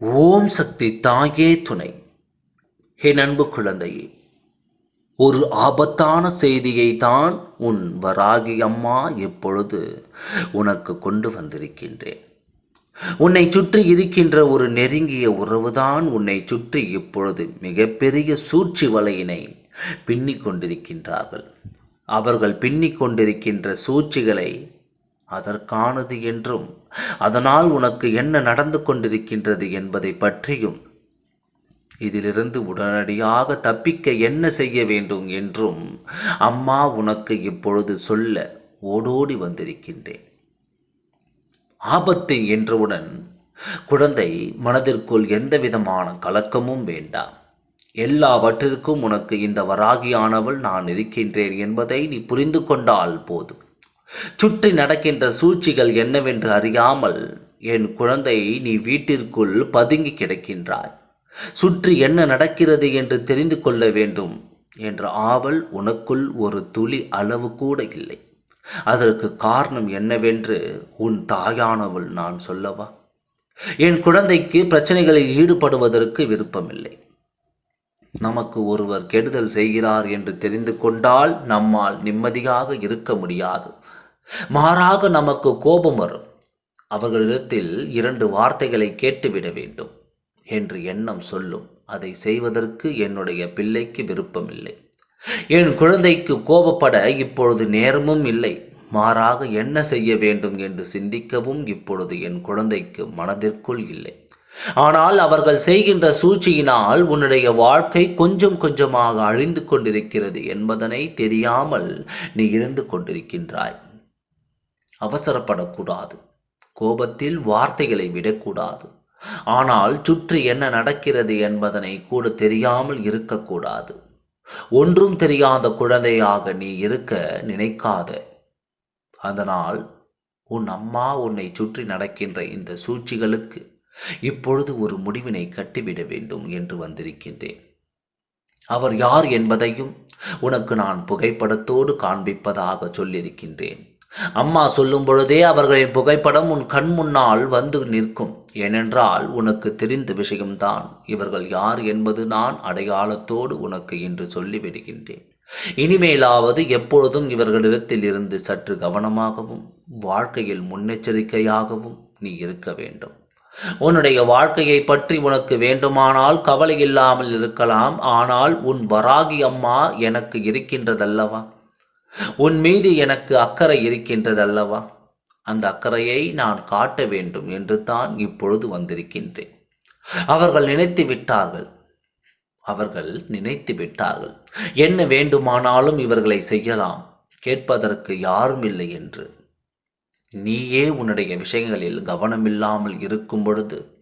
ஓம் சக்தி தாயே துணை. என் அன்பு குழந்தையே ஒரு ஆபத்தான செய்தியை தான் உன் வராகி அம்மா இப்பொழுது உனக்கு கொண்டு வந்திருக்கின்றேன். உன்னை சுற்றி இருக்கின்ற ஒரு நெருங்கிய உறவுதான் உன்னை சுற்றி இப்பொழுது மிகப்பெரிய சூழ்ச்சி வலையினை பின்னிக் கொண்டிருக்கின்றார்கள். அவர்கள் பின்னிக் கொண்டிருக்கின்ற சூழ்ச்சிகளை அதற்கானது என்றும் அதனால் உனக்கு என்ன நடந்து கொண்டிருக்கின்றது என்பதை பற்றியும் இதிலிருந்து உடனடியாக தப்பிக்க என்ன செய்ய வேண்டும் என்றும் அம்மா உனக்கு இப்பொழுது சொல்ல ஓடோடி வந்திருக்கின்றேன். ஆபத்து என்றவுடன் குழந்தை மனதிற்குள் எந்த விதமான கலக்கமும் வேண்டாம். எல்லாவற்றிற்கும் உனக்கு இந்த வராகியானவள் நான் இருக்கின்றேன் என்பதை நீ புரிந்து கொண்டால் போதும். சுற்றி நடக்கின்ற சூழ்ச்சிகள் என்னவென்று அறியாமல் என் குழந்தை நீ வீட்டிற்குள் பதுங்கி கிடக்கின்றாய். சுற்றி என்ன நடக்கிறது என்று தெரிந்து கொள்ள வேண்டும் என்ற ஆவல் உனக்குள் ஒரு துளி அளவு கூட இல்லை. அதற்கு காரணம் என்னவென்று உன் தாயானவள் நான் சொல்லவா? என் குழந்தைக்கு பிரச்சனைகளில் ஈடுபடுவதற்கு விருப்பமில்லை. நமக்கு ஒருவர் கெடுதல் செய்கிறார் என்று தெரிந்து கொண்டால் நம்மால் நிம்மதியாக இருக்க முடியாது. மாறாக நமக்கு கோபம் வரும். அவர்களிடத்தில் இரண்டு வார்த்தைகளை கேட்டுவிட வேண்டும். என்று எண்ணம் சொல்லும். அதை செய்வதற்கு என்னுடைய பிள்ளைக்கு விருப்பமில்லை. என் குழந்தைக்கு கோபப்பட இப்பொழுது நேரமும் இல்லை. மாறாக என்ன செய்ய வேண்டும் என்று சிந்திக்கவும் இப்பொழுது என் குழந்தைக்கு மனதிற்குள் இல்லை. ஆனால் அவர்கள் செய்கின்ற சூழ்ச்சியினால் உன்னுடைய வாழ்க்கை கொஞ்சம் கொஞ்சமாக அழிந்து கொண்டிருக்கிறது என்பதனை தெரியாமல் நீ இருந்து கொண்டிருக்கின்றாய். அவசரப்படக்கூடாது. கோபத்தில் வார்த்தைகளை விடக்கூடாது. ஆனால் சுற்றி என்ன நடக்கிறது என்பதனை கூட தெரியாமல் இருக்கக்கூடாது. ஒன்றும் தெரியாத குழந்தையாக நீ இருக்க நினைக்காத. அதனால் உன் அம்மா உன்னை சுற்றி நடக்கின்ற இந்த சூழ்ச்சிகளுக்கு இப்பொழுது ஒரு முடிவினை கட்டிவிட வேண்டும் என்று வந்திருக்கின்றேன். அவர் யார் என்பதையும் உனக்கு நான் புகைப்படத்தோடு காண்பிப்பதாக சொல்லியிருக்கின்றேன். அம்மா சொல்லும் பொழுதே அவர்களின் புகைப்படம் உன் கண் முன்னால் வந்து நிற்கும். ஏனென்றால் உனக்கு தெரிந்த விஷயம்தான். இவர்கள் யார் என்பது நான் அடையாளத்தோடு உனக்கு இன்று சொல்லிவிடுகின்றேன். இனிமேலாவது எப்பொழுதும் இவர்களிடத்தில் இருந்து சற்று கவனமாகவும் வாழ்க்கையில் முன்னெச்சரிக்கையாகவும் நீ இருக்க வேண்டும். உன்னுடைய வாழ்க்கையை பற்றி உனக்கு வேண்டுமானால் கவலை இல்லாமல் இருக்கலாம். ஆனால் உன் வராகி அம்மா எனக்கு இருக்கின்றதல்லவா? உன் மீது எனக்கு அக்கறை இருக்கின்றது அல்லவா அந்த அக்கறையை நான் காட்ட வேண்டும் என்று தான் இப்பொழுது வந்திருக்கின்றேன். அவர்கள் நினைத்து விட்டார்கள். அவர்கள் நினைத்து விட்டார்கள். என்ன வேண்டுமானாலும் இவர்களை செய்யலாம். கேட்பதற்கு யாரும் இல்லை என்று. நீயே உன்னுடைய விஷயங்களில் கவனமில்லாமல் இருக்கும் பொழுது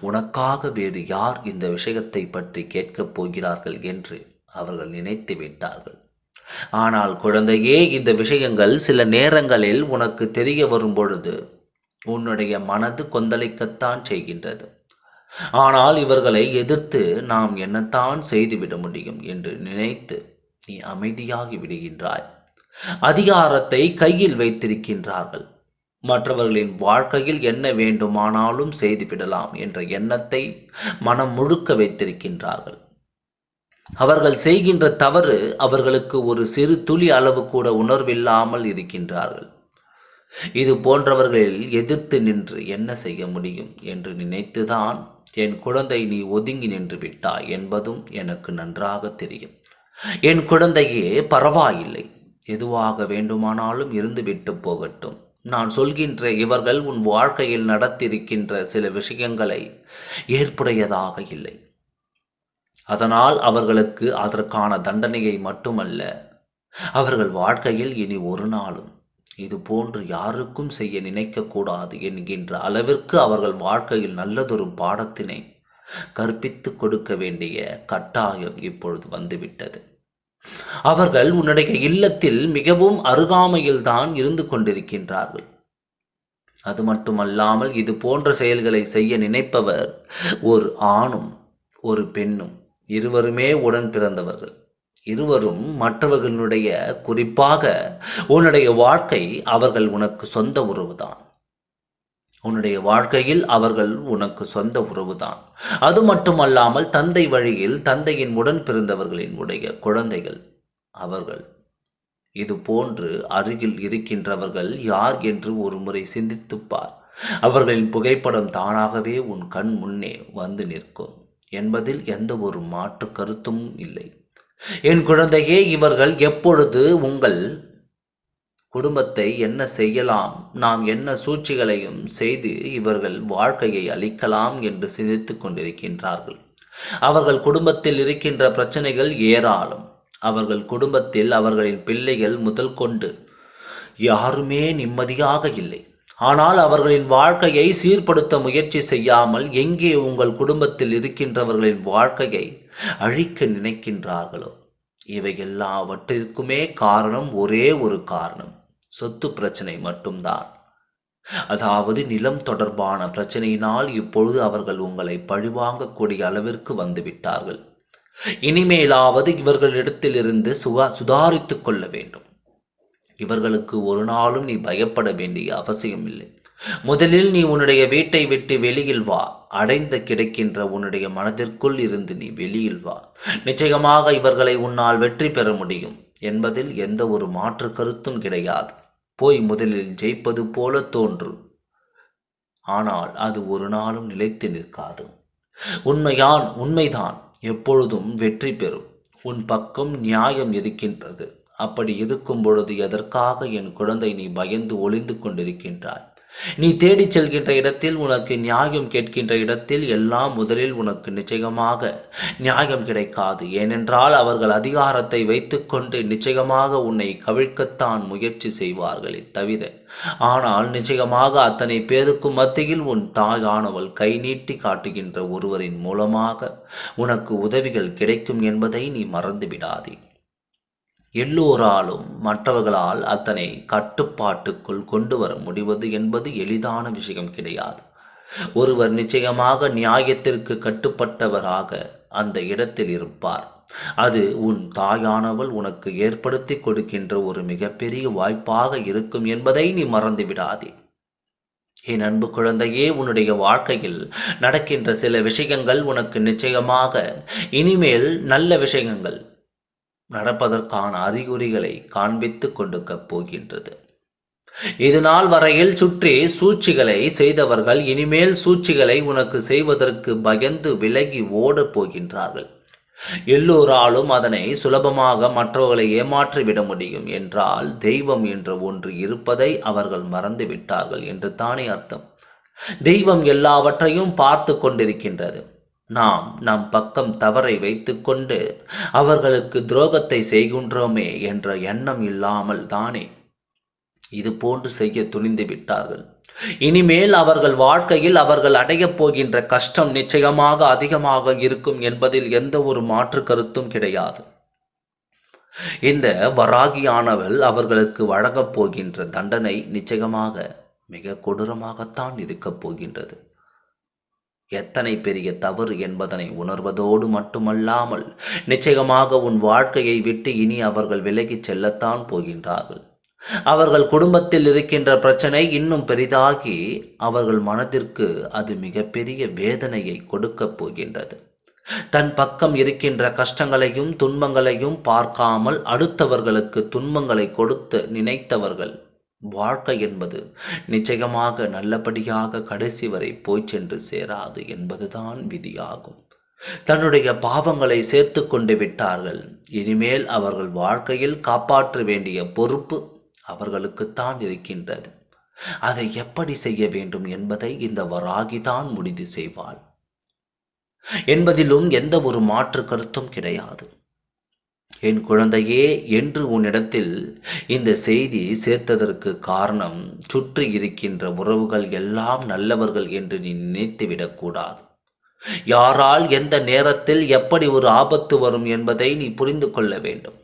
உனக்காக வேறு யார் இந்த விஷயத்தை பற்றி கேட்கப் போகிறார்கள் என்று அவர்கள் நினைத்து விட்டார்கள். ஆனால் குழந்தையே இந்த விஷயங்கள் சில நேரங்களில் உனக்கு தெரிய வரும் பொழுது உன்னுடைய மனது கொந்தளிக்கத்தான் செய்கின்றது. ஆனால் இவர்களை எதிர்த்து நாம் என்னத்தான் செய்துவிட முடியும் என்று நினைத்து நீ அமைதியாகி விடுகின்றாய். அதிகாரத்தை கையில் வைத்திருக்கின்றார்கள். மற்றவர்களின் வாழ்க்கையில் என்ன வேண்டுமானாலும் செய்துவிடலாம் என்ற எண்ணத்தை மனம் முழுக்க வைத்திருக்கின்றார்கள். அவர்கள் செய்கின்ற தவறு அவர்களுக்கு ஒரு சிறு துளி அளவு கூட உணர்வில்லாமல் இருக்கின்றார்கள். இது போன்றவர்களில் எதிர்த்து நின்று என்ன செய்ய முடியும் என்று நினைத்துதான் என் குழந்தை நீ ஒதுங்கி நின்று விட்டாய் என்பதும் எனக்கு நன்றாக தெரியும். என் குழந்தையே பரவாயில்லை. எதுவாக வேண்டுமானாலும் இருந்துவிட்டு போகட்டும். நான் சொல்கின்ற இவர்கள் உன் வாழ்க்கையில் நடத்திருக்கின்ற சில விஷயங்களை ஏற்புடையதாக இல்லை. அதனால் அவர்களுக்கு அதற்கான தண்டனையை மட்டுமல்ல அவர்கள் வாழ்க்கையில் இனி ஒரு நாளும் இது போன்று யாருக்கும் செய்ய நினைக்கக்கூடாது என்கின்ற அளவிற்கு அவர்கள் வாழ்க்கையில் நல்லதொரு பாடத்தினை கற்பித்து கொடுக்க வேண்டிய கட்டாயம் இப்பொழுது வந்துவிட்டது. அவர்கள் உன்னுடைய இல்லத்தில் மிகவும் அருகாமையில் தான் இருந்து கொண்டிருக்கின்றார்கள். அது மட்டுமல்லாமல் இது போன்ற செயல்களை செய்ய நினைப்பவர் ஒரு ஆணும் ஒரு பெண்ணும் இருவருமே உடன் பிறந்தவர்கள். இருவரும் மற்றவர்களுடைய குறிப்பாக உன்னுடைய வாழ்க்கை அவர்கள் உனக்கு சொந்த உறவுதான். உன்னுடைய வாழ்க்கையில் அவர்கள் உனக்கு சொந்த உறவுதான். அது மட்டுமல்லாமல் தந்தை வழியில் தந்தையின் உடன் பிறந்தவர்களின் உடைய குழந்தைகள் அவர்கள். இது போன்று அருகில் இருக்கின்றவர்கள் யார் என்று ஒரு முறை சிந்தித்துப்பார் அவர்களின் புகைப்படம் தானாகவே உன் கண் முன்னே வந்து நிற்கும். என்பதில் எந்த ஒரு மாற்று கருத்தும் இல்லை. என் குழந்தையே இவர்கள் எப்பொழுது உங்கள் குடும்பத்தை என்ன செய்யலாம் நாம் என்ன சூழ்ச்சிகளையும் செய்து இவர்கள் வாழ்க்கையை அளிக்கலாம் என்று சிந்தித்து கொண்டிருக்கின்றார்கள். அவர்கள் குடும்பத்தில் இருக்கின்ற பிரச்சனைகள் ஏராளம். அவர்கள் குடும்பத்தில் அவர்களின் பிள்ளைகள் முதல் கொண்டு யாருமே நிம்மதியாக இல்லை. ஆனால் அவர்களின் வாழ்க்கையை சீர்படுத்த முயற்சி செய்யாமல் எங்கே உங்கள் குடும்பத்தில் இருக்கின்றவர்களின் வாழ்க்கையை அழிக்க நினைக்கின்றார்களோ? இவை எல்லாவற்றிற்குமே காரணம் ஒரே ஒரு காரணம். சொத்து பிரச்சனை மட்டும்தான். அதாவது நிலம் தொடர்பான பிரச்சனையினால் இப்பொழுது அவர்கள் உங்களை பழிவாங்கக்கூடிய அளவிற்கு வந்துவிட்டார்கள். இனிமேலாவது இவர்களிடத்திலிருந்து சுகா சுதாரித்து கொள்ள வேண்டும். இவர்களுக்கு ஒரு நாளும் நீ பயப்பட வேண்டிய அவசியம் இல்லை. முதலில் நீ உன்னுடைய வீட்டை விட்டு வெளியில் வா. அடைந்து கிடைக்கின்ற உன்னுடைய மனதிற்குள் இருந்து நீ வெளியில் வா. நிச்சயமாக இவர்களை உன்னால் வெற்றி பெற முடியும் என்பதில் எந்த ஒரு மாற்று கருத்தும் கிடையாது. போய் முதலில் ஜெயிப்பது போல தோன்று. ஆனால் அது ஒரு நாளும் நிலைத்து நிற்காது. உண்மையான் உண்மைதான். எப்பொழுதும் வெற்றி பெறும். உன் பக்கம் நியாயம் இருக்கின்றது. அப்படி இருக்கும் பொழுது எதற்காக என் குழந்தை நீ பயந்து ஒளிந்து கொண்டிருக்கின்றாய்? நீ தேடிச் செல்கின்ற இடத்தில் உனக்கு நியாயம் கேட்கின்ற இடத்தில் எல்லாம் முதலில் உனக்கு நிச்சயமாக நியாயம் கிடைக்காது. ஏனென்றால் அவர்கள் அதிகாரத்தை வைத்துக்கொண்டு நிச்சயமாக உன்னை கவிழ்க்கத்தான் முயற்சி செய்வார்களே தவிர ஆனால் நிச்சயமாக அத்தனை பேருக்கும் மத்தியில் உன் தாயானவள் கை நீட்டி காட்டுகின்ற ஒருவரின் மூலமாக உனக்கு உதவிகள் கிடைக்கும் என்பதை நீ மறந்துவிடாதே. எல்லோராலும் மற்றவர்களால் அத்தனை கட்டுப்பாட்டுக்குள் கொண்டு வர முடிவது என்பது எளிதான விஷயம் கிடையாது. ஒருவர் நிச்சயமாக நியாயத்திற்கு கட்டுப்பட்டவராக அந்த இடத்தில் இருப்பார். அது உன் தாயானவள் உனக்கு ஏற்படுத்தி கொடுக்கின்ற ஒரு மிகப்பெரிய வாய்ப்பாக இருக்கும் என்பதை நீ மறந்து விடாதே. என் அன்பு குழந்தையே உன்னுடைய வாழ்க்கையில் நடக்கின்ற சில விஷயங்கள் உனக்கு நிச்சயமாக இனிமேல் நல்ல விஷயங்கள். நடப்பதற்கான அறிகுறிகளை காண்பித்து கொடுக்க போகின்றது. இது நாள் வரையில் சுற்றி சூழ்ச்சிகளை செய்தவர்கள் இனிமேல் சூழ்ச்சிகளை உனக்கு செய்வதற்கு பயந்து விலகி ஓடப் போகின்றார்கள். எல்லோராலும் அதனை சுலபமாக மற்றவர்களை ஏமாற்றிவிட முடியும் என்றால் தெய்வம் என்ற ஒன்று இருப்பதை அவர்கள் மறந்து விட்டார்கள் என்று தானே அர்த்தம். தெய்வம் எல்லாவற்றையும் பார்த்து கொண்டிருக்கின்றது. நாம் நம் பக்கம் தவறை வைத்துக்கொண்டு அவர்களுக்கு துரோகத்தை செய்கின்றோமே என்ற எண்ணம் இல்லாமல் தானே இது போன்று செய்ய துணிந்து விட்டார்கள். இனிமேல் அவர்கள் வாழ்க்கையில் அவர்கள் அடையப் போகின்ற கஷ்டம் நிச்சயமாக அதிகமாக இருக்கும் என்பதில் எந்த ஒரு மாற்று கருத்தும் கிடையாது. இந்த வராகியானவள் அவர்களுக்கு வழங்கப் போகின்ற தண்டனை நிச்சயமாக மிக கொடூரமாகத்தான் இருக்கப் போகின்றது. எத்தனை பெரிய தவறு என்பதனை உணர்வதோடு மட்டுமல்லாமல் நிச்சயமாக உன் வாழ்க்கையை விட்டு இனி அவர்கள் விலகிச் செல்லத்தான் போகின்றார்கள். அவர்கள் குடும்பத்தில் இருக்கின்ற பிரச்சனை இன்னும் பெரிதாகி அவர்கள் மனதிற்கு அது மிகப்பெரிய வேதனையை கொடுக்கப் போகின்றது. தன் பக்கம் இருக்கின்ற கஷ்டங்களையும் துன்பங்களையும் பார்க்காமல் அடுத்தவர்களுக்கு துன்பங்களை கொடுத்து நினைத்தவர்கள் வாழ்க்கை என்பது நிச்சயமாக நல்லபடியாக கடைசி வரை போய் சென்று சேராது என்பதுதான் விதியாகும். தன்னுடைய பாவங்களை சேர்த்து கொண்டு விட்டார்கள். இனிமேல் அவர்கள் வாழ்க்கையில் காப்பாற்ற வேண்டிய பொறுப்பு அவர்களுக்குத்தான் இருக்கின்றது. அதை எப்படி செய்ய வேண்டும் என்பதை இந்த வராகிதான் முடிவு செய்வாள். என்பதிலும் எந்த ஒரு மாற்று கருத்தும் கிடையாது. என் குழந்தையே என்று உன்னிடத்தில் இந்த செய்தி சேர்த்ததற்கு காரணம் சுற்றி இருக்கின்ற உறவுகள் எல்லாம் நல்லவர்கள் என்று நீ நினைத்துவிடக்கூடாது யாரால் எந்த நேரத்தில் எப்படி ஒரு ஆபத்து வரும் என்பதை நீ புரிந்து கொள்ள வேண்டும்.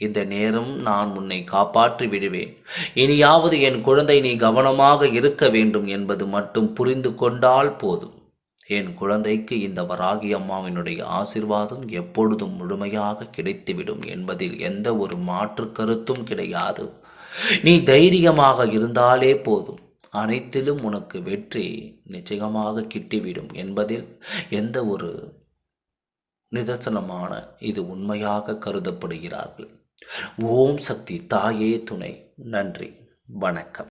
இந்த நேரம் நான் உன்னை காப்பாற்றி விடுவேன். இனியாவது என் குழந்தை நீ கவனமாக இருக்க வேண்டும் என்பது மட்டும் புரிந்து கொண்டால் போதும். என் குழந்தைக்கு இந்த வராகி அம்மாவினுடைய ஆசிர்வாதம் எப்பொழுதும் முழுமையாக கிடைத்துவிடும் என்பதில் எந்த ஒரு மாற்று கருத்தும் கிடையாது. நீ தைரியமாக இருந்தாலே போதும். அனைத்திலும் உனக்கு வெற்றி நிச்சயமாக கிட்டிவிடும் என்பதில் எந்த ஒரு நிதர்சனமான இது உண்மையாக கருதப்படுகிறார்கள். ஓம் சக்தி தாயே துணை. நன்றி. வணக்கம்.